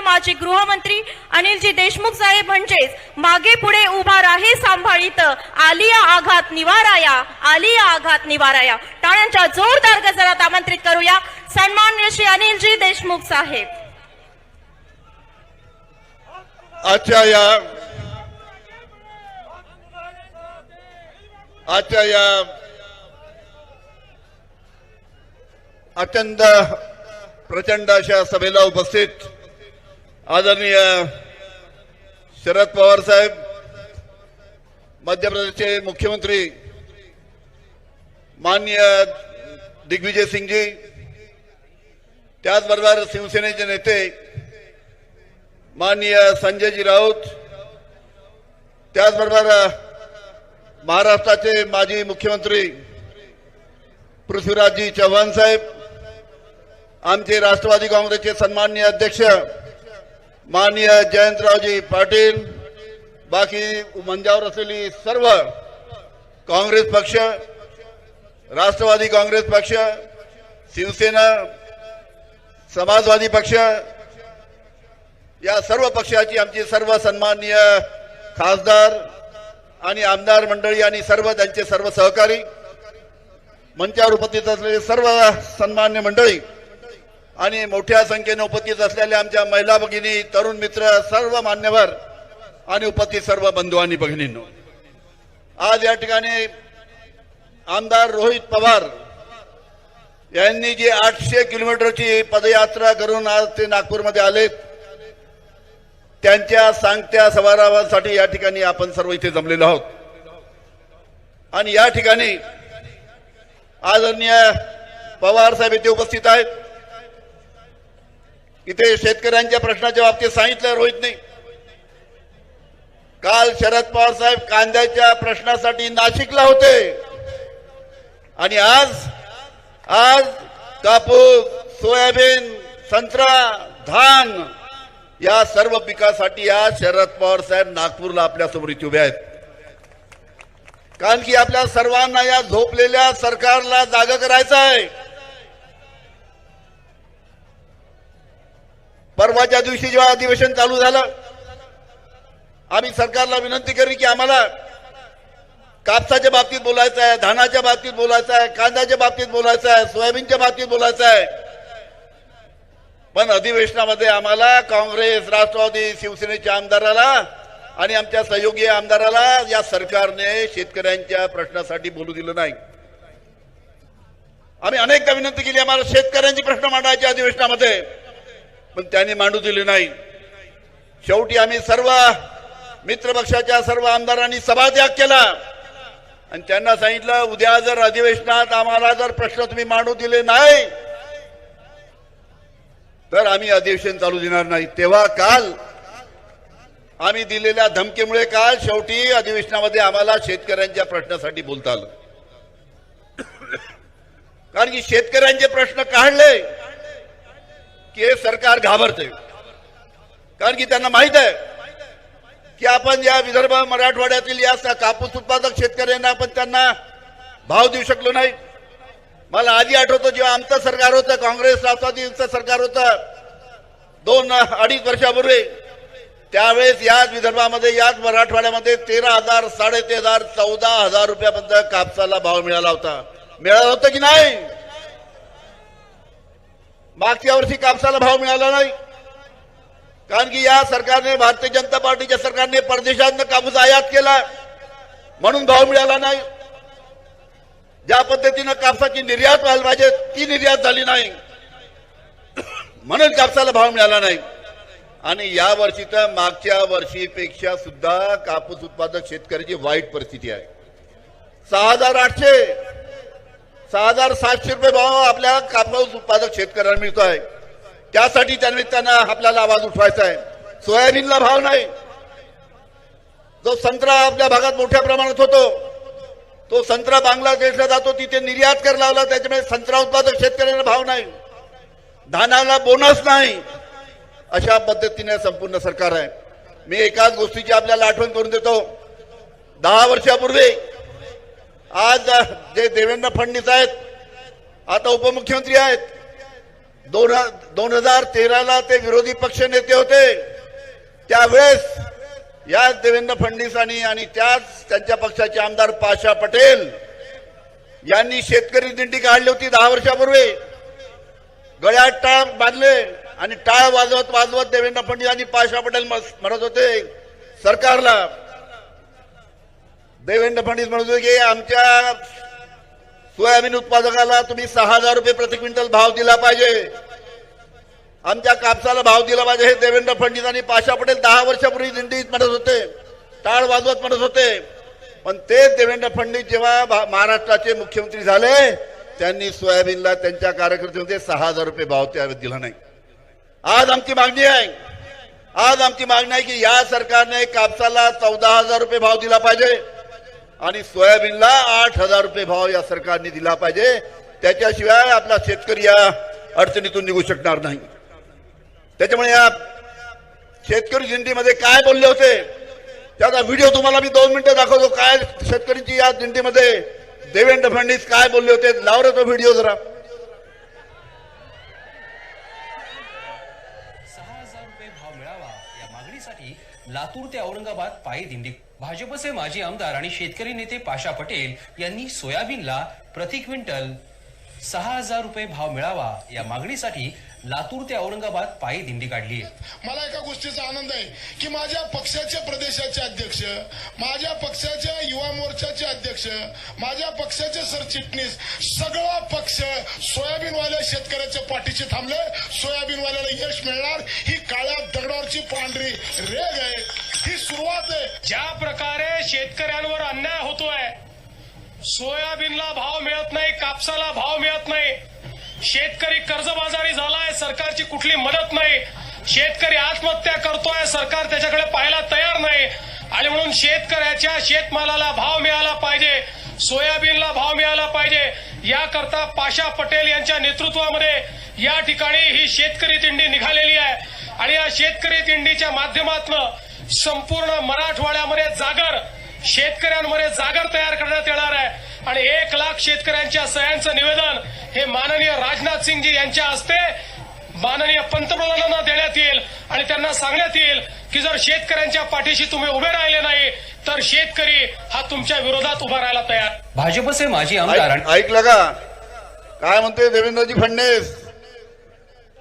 माननीय माजी गृहमंत्री अनिलजी देशमुख साहेब म्हणजेच मागे पुढे उभा राही सांभाळीत आलिया आघात निवाराया आलिया आघात निवाराया. टाळ्यांच्या जोरदार गजरात आमंत्रित करूया. सन्मान्य श्री अनिलजी देशमुख साहेब. आजच्या या आजच्या या अत्यंत प्रचंड अशा सभेला उपस्थित आदरणीय शरद पवार साहेब मध्य प्रदेशचे मुख्यमंत्री माननीय दिग्विजय सिंगजी त्याचबरोबर शिवसेनेचे नेते माननीय संजयजी राऊत त्याचबरोबर महाराष्ट्राचे माजी मुख्यमंत्री पृथ्वीराजजी चव्हाण साहेब आमचे राष्ट्रवादी काँग्रेसचे सन्माननीय अध्यक्ष माननीय जयंतरावजी पाटील बाकी मंजावर असलेली सर्व काँग्रेस पक्ष राष्ट्रवादी काँग्रेस पक्ष शिवसेना समाजवादी पक्ष या सर्व पक्षाची आमची सर्व सन्माननीय खासदार आणि आमदार मंडळी आणि सर्व त्यांचे सर्व सहकारी मंचावर उपस्थित असलेले सर्व सन्मान्य मंडळी आणि मोठ्या संख्येने उपस्थित असलेल्या आमच्या महिला भगिनी तरुण मित्र सर्व मान्यवर आणि उपस्थित सर्व बंधू आणि भगिनींनो. आज या ठिकाणी आमदार रोहित पवार यांनी जी आठशे किलोमीटरची पदयात्रा करून आज ते नागपूरमध्ये आलेत त्यांच्या सांगत्या समारंभासाठी या ठिकाणी आपण सर्व इथे जमलेलो आहोत. आणि या ठिकाणी आदरणीय पवार साहेब इथे उपस्थित आहेत. इथे शेतकऱ्यांच्या प्रश्नाच्या बाबतीत सांगितलं रोहितने काल शरद पवार साहेब कांद्याच्या प्रश्नासाठी नाशिकला होते. आणि आज आज कापूस सोयाबीन संत्रा धान या सर्व पिकासाठी आज शरद पवार साहेब नागपूरला आपल्यासमोर इथे उभे आहेत. कारण की आपल्या सर्वांना या झोपलेल्या सरकारला जागा करायचं आहे. परवाच्या दिवशी जेव्हा अधिवेशन चालू झालं आम्ही सरकारला विनंती करी की आम्हाला कापसाच्या बाबतीत बोलायचं आहे धानाच्या बाबतीत बोलायचं आहे कांद्याच्या बाबतीत बोलायचं आहे सोयाबीनच्या बाबतीत बोलायचं आहे. पण अधिवेशनामध्ये आम्हाला काँग्रेस राष्ट्रवादी शिवसेनेच्या आमदाराला आणि आमच्या सहयोगी आमदाराला या सरकारने शेतकऱ्यांच्या प्रश्नासाठी बोलू दिलं नाही. आम्ही अनेकदा विनंती केली आम्हाला शेतकऱ्यांचे प्रश्न मांडायचे अधिवेशनामध्ये. पण त्यांनी मांडू दिले नाही. शेवटी आम्ही सर्व मित्रपक्षाच्या सर्व आमदारांनी सभात्याग केला. आणि त्यांना सांगितलं उद्या जर अधिवेशनात आम्हाला जर प्रश्न तुम्ही मांडू दिले नाही तर आम्ही अधिवेशन चालू देणार नाही. तेव्हा काल आम्ही दिलेल्या धमकीमुळे काल शेवटी अधिवेशनामध्ये आम्हाला शेतकऱ्यांच्या प्रश्नासाठी बोलता आलं. कारण की शेतकऱ्यांचे प्रश्न काढले. की हे सरकार घाबरते कारण की त्यांना माहीत आहे की आपण या विदर्भ मराठवाड्यातील या कापूस उत्पादक शेतकऱ्यांना आपण त्यांना भाव देऊ शकलो नाही. मला आधी आठवतं जेव्हा आमचं सरकार होतं काँग्रेस राष्ट्रवादीचं सरकार होतं दोन अडीच वर्षापूर्वी त्यावेळेस याच विदर्भामध्ये याच मराठवाड्यामध्ये तेरा हजार साडेतेरा हजार चौदा हजार रुपयापर्यंत कापसाला भाव मिळाला होता. मिळाला होता की नाही? मागच्या वर्षी कापसाला भाव मिळाला नाही. कारण की या सरकारने भारतीय जनता पार्टीच्या सरकारने परदेशातनं कापूस आयात केला. म्हणून भाव मिळाला नाही. ज्या पद्धतीनं कापसाची निर्यात व्हायला पाहिजे ती निर्यात झाली नाही. म्हणून कापसाला भाव मिळाला नाही. आणि या वर्षी तर मागच्या वर्षीपेक्षा सुद्धा कापूस उत्पादक शेतकऱ्याची वाईट परिस्थिती आहे. सहा हजार आठशे सहा हजार सातशे रुपये भाव आपल्या कापूस उत्पादक शेतकऱ्यांना मिळतो आहे त्यासाठी त्यानिमित्तानं आपल्याला आवाज उठवायचा आहे. सोयाबीनला भाव नाही. जो संत्रा आपल्या भागात मोठ्या प्रमाणात होतो तो संत्रा बांगलादेशला जातो तिथे निर्यात कर लावला त्याच्यामुळे संत्रा उत्पादक शेतकऱ्यांना भाव नाही. धानाला बोनस नाही. अशा पद्धतीने संपूर्ण सरकार आहे. मी एकाच गोष्टीची आपल्याला आठवण करून देतो. दहा वर्षापूर्वी आज जे देवेंद्र फडणवीस आहेत आता उपमुख्यमंत्री आहेत. दोन दोन हजार तेराला ते विरोधी पक्ष नेते होते. त्यावेळेस याच देवेंद्र फडणवीसांनी आणि त्याच त्यांच्या पक्षाचे आमदार पाशा पटेल यांनी शेतकरी दिंडी काढली होती दहा वर्षापूर्वी. गळ्यात टाळ बांधले आणि टाळ वाजवत वाजवत देवेंद्र फडणवीस आणि पाशा पटेल म्हणत होते. सरकारला देवेंद्र फडणवीस म्हणत होते की आमच्या सोयाबीन उत्पादकाला तुम्ही सहा हजार रुपये प्रति क्विंटल भाव दिला पाहिजे. आमच्या कापसाला भाव दिला पाहिजे. हे देवेंद्र फडणवीस आणि पाशा पटेल दहा वर्षापूर्वी दिंडीत म्हणत होते टाळ वाजवत म्हणत होते. पण ते देवेंद्र फडणवीस जेव्हा भा- महाराष्ट्राचे मुख्यमंत्री झाले त्यांनी सोयाबीनला त्यांच्या कार्यकर्त्यांमध्ये सहा हजार रुपये भाव त्यावेळेस दिला नाही. आज आमची मागणी आहे. आज आमची मागणी आहे की या सरकारने कापसाला चौदा हजार रुपये भाव दिला पाहिजे. आणि सोयाबीनला आठ हजार रुपये भाव या सरकारने दिला पाहिजे. त्याच्याशिवाय आपला शेतकरी या अडचणीतून निघू शकणार नाही. त्याच्यामुळे या शेतकरी दिंडीमध्ये काय बोलले होते? त्याचा व्हिडिओ तुम्हाला मी दोन मिनिटं दाखवतो. काय शेतकरीची या दिंडीमध्ये देवेंद्र फडणवीस काय बोलले होते? लाव तो व्हिडिओ जरा सहा हजार रुपये भाव मिळावा या लातूर ते औरंगाबाद पायी दिंडी. भाजपचे माजी आमदार आणि शेतकरी नेते पाशा पटेल यांनी सोयाबीनला प्रति क्विंटल सहा हजार रुपये भाव मिळावा या मागणीसाठी लातूर ते औरंगाबाद पायी दिंडी काढली मला एका गोष्टीचा आनंद आहे की माझ्या पक्षाचे प्रदेशाचे अध्यक्ष माझ्या पक्षाच्या युवा मोर्चाचे अध्यक्ष माझ्या पक्षाचे सरचिटणीस सगळा पक्ष सोयाबीनवाल्या शेतकऱ्याच्या पाठीशी थांबले. सोयाबीनवाल्याला यश मिळणार ही काळ्या दगडावरची पांढरी रेग आहे ही सुरुवात आहे. ज्या प्रकारे शेतकऱ्यांवर अन्याय होतोय सोयाबीनला भाव मिळत नाही कापसाला भाव मिळत नाही. शेतकरी कर्जबाजारी झालाय सरकारची कुठली मदत नाही. शेतकरी आत्महत्या करतोय सरकार त्याच्याकडे पाहायला तयार नाही. आणि म्हणून शेतकऱ्याच्या शेतमालाला भाव मिळाला पाहिजे सोयाबीनला भाव मिळाला पाहिजे. याकरता पाशा पटेल यांच्या नेतृत्वामध्ये या ठिकाणी ही शेतकरी दिंडी निघालेली आहे. आणि या शेतकरी दिंडीच्या माध्यमातून संपूर्ण मराठवाड्यामध्ये जागर शेतकऱ्यांमध्ये जागर तयार करण्यात येणार आहे. आणि एक लाख शेतकऱ्यांच्या सह्यांचं निवेदन हे माननीय राजनाथ सिंगजी यांच्या हस्ते माननीय पंतप्रधानांना देण्यात येईल. आणि त्यांना सांगण्यात येईल की जर शेतकऱ्यांच्या पाठीशी तुम्ही उभे राहिले नाही तर शेतकरी हा तुमच्या विरोधात उभा राहायला तयार. भाजपचे माजी आमदार ऐकलं का काय म्हणते देवेंद्रजी फडणवीस?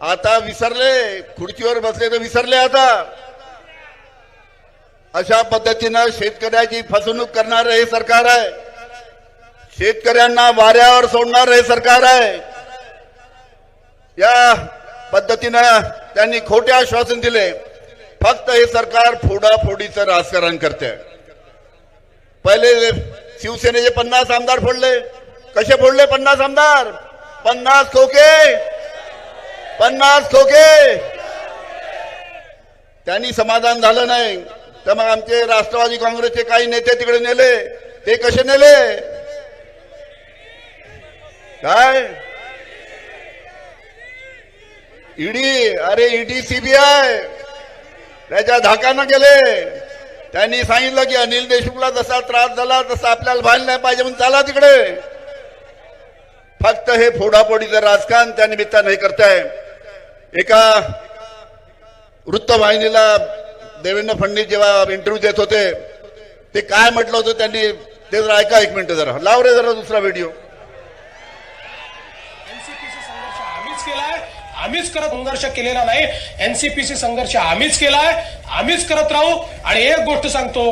आता विसरले खुर्चीवर बसले तर विसरले आता. अशा पद्धतीनं शेतकऱ्याची फसवणूक करणार हे सरकार आहे. शेतकऱ्यांना वाऱ्यावर सोडणार हे सरकार आहे. या पद्धतीनं त्यांनी खोटे आश्वासन दिले. फक्त हे सरकार फोडाफोडीचं राजकारण करते पहिले शिवसेनेचे पन्नास आमदार फोडले. कसे फोडले पन्नास आमदार? पन्नास खोके. पन्नास खोके. त्यांनी समाधान झालं नाही. तर मग आमचे राष्ट्रवादी काँग्रेसचे काही नेते तिकडे नेले. ते कसे नेले? काय? ईडी अरे ईडी सीबीआय त्याच्या धाकानं गेले. त्यांनी सांगितलं की अनिल देशमुखला जसा त्रास झाला तसा आपल्याला व्हायला नाही पाहिजे म्हणून चला तिकडे. फक्त हे फोडाफोडीचं राजकारण त्या निमित्तानं हे करताय. एका वृत्तवाहिनीला देवेंद्र फडणवीस जेव्हा इंटरव्ह्यू देत होते ते काय म्हटलं होतं त्यांनी ते जरा ऐका एक मिनिट जरा. लाव रे जरा दुसरा व्हिडिओ एनसीपीसी संघर्ष आम्हीच केलाय आम्हीच करत संघर्ष केलेला नाही. एनसीपीसी संघर्ष आम्हीच केलाय. आम्हीच करत राहू. आणि एक गोष्ट सांगतो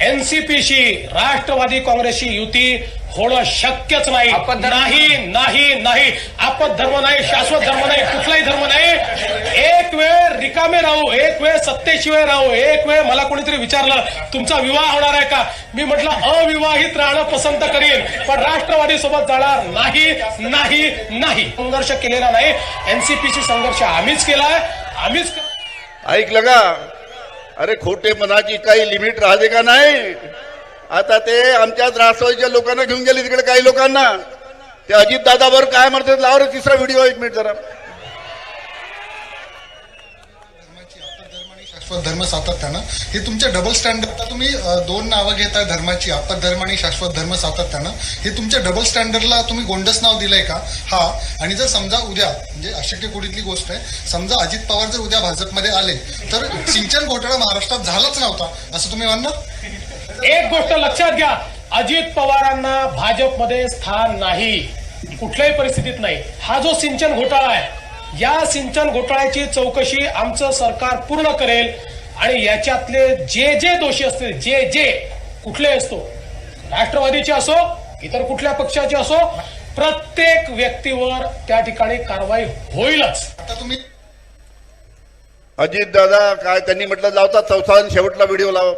एनसीपीशी राष्ट्रवादी काँग्रेसची युती होणं शक्यच नाही. नाही नाही नाही. आपत धर्म नाही शाश्वत धर्म नाही कुठलाही धर्म नाही. रिकामे राहू एक वेळ सत्तेशिवाय राहू एक वेळ मला कोणीतरी विचारलं तुमचा विवाह होणार आहे का? मी म्हटलं अविवाहित राहणं पसंत करीन पण राष्ट्रवादी सोबत जाणार नाही नाही नाही. संघर्ष केलेला नाही एनसीपीसी संघर्ष आम्हीच केलाय आम्हीच ऐकलं का अरे खोटे मनाची काही लिमिट राहते का नाही? आता ते आमच्याच राष्ट्रवादीच्या लोकांना घेऊन गेले तिकडे काही लोकांना. ते अजित दादावर काय म्हणतात लावर तिसरा व्हिडिओ एक मिनिट जरा. शाश्वत धर्म सातत्यानं. हे तुमच्या डबल स्टँडर्ड तुम्ही दोन नावं घेताय धर्माची आपत धर्म आणि शाश्वत धर्म सातत्यानं. हे तुमच्या डबल स्टँडर्डला तुम्ही गोंडस नाव दिलंय का? हा. आणि जर समजा उद्या म्हणजे अशक्य कुठली गोष्ट आहे समजा अजित पवार जर उद्या भाजपमध्ये आले तर सिंचन घोटाळा महाराष्ट्रात झालाच नव्हता असं तुम्ही म्हणणार? एक गोष्ट लक्षात घ्या. अजित पवारांना भाजपमध्ये स्थान नाही. कुठल्याही परिस्थितीत नाही. हा जो सिंचन घोटाळा आहे या सिंचन घोटाळ्याची चौकशी आमचं सरकार पूर्ण करेल आणि याच्यातले जे जे दोषी असतील जे जे कुठले असतो राष्ट्रवादीचे असो इतर कुठल्या पक्षाचे असो प्रत्येक व्यक्तीवर त्या ठिकाणी कारवाई होईलच. आता तुम्ही अजित दादा काय त्यांनी म्हटलं लावतात चौथा शेवटला व्हिडिओ लाव.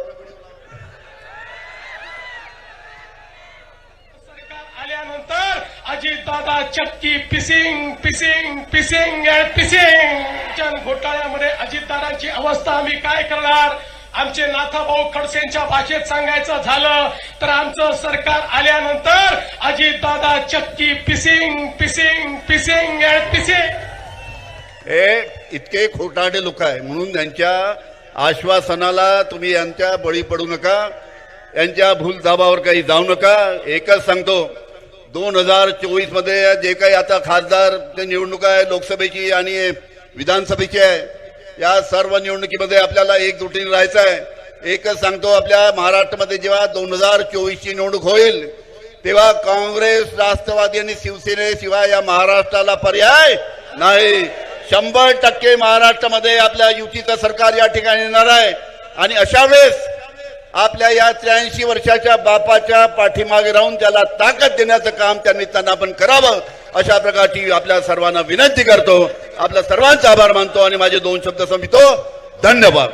दादा चक्की पिसिंग पिसिंग पिसिंग अँड पिसिंग. जन घोटाळ्यामध्ये अजितदादांची अवस्था आम्ही काय करणार? आमचे नाथाभाऊ खडसेंच्या भाषेत सांगायचं झालं तर आमचं सरकार आल्यानंतर अजितदादा चक्की पिसिंग पिसिंग पिसिंग अँड पिसिंग. हे इतके खोटाडे लोक आहे म्हणून त्यांच्या आश्वासनाला तुम्ही यांच्या बळी पडू नका यांच्या भूलदाबावर काही जाऊ नका. एकच सांगतो दोन हजार चोवीसमध्ये जे काही आता खासदार निवडणूक आहे लोकसभेची आणि विधानसभेची आहे या सर्व निवडणुकीमध्ये आपल्याला एकजुटीने राहायचं आहे. एकच सांगतो आपल्या महाराष्ट्रामध्ये जेव्हा दोन हजार चोवीसची निवडणूक होईल तेव्हा काँग्रेस राष्ट्रवादी आणि शिवसेनेशिवाय या महाराष्ट्राला पर्याय नाही. शंभर टक्के महाराष्ट्रामध्ये आपल्या युतीचं सरकार या ठिकाणी येणार आहे. आणि अशा वेळेस आपल्या या त्र्याऐंशी वर्षाच्या बापाच्या पाठीमागे राहून त्याला ताकद देण्याचं काम त्यांनी त्यांना आपण करावं अशा प्रकारची आपल्या सर्वांना विनंती करतो. आपल्या सर्वांचा आभार मानतो आणि माझे दोन शब्द संपितो. धन्यवाद.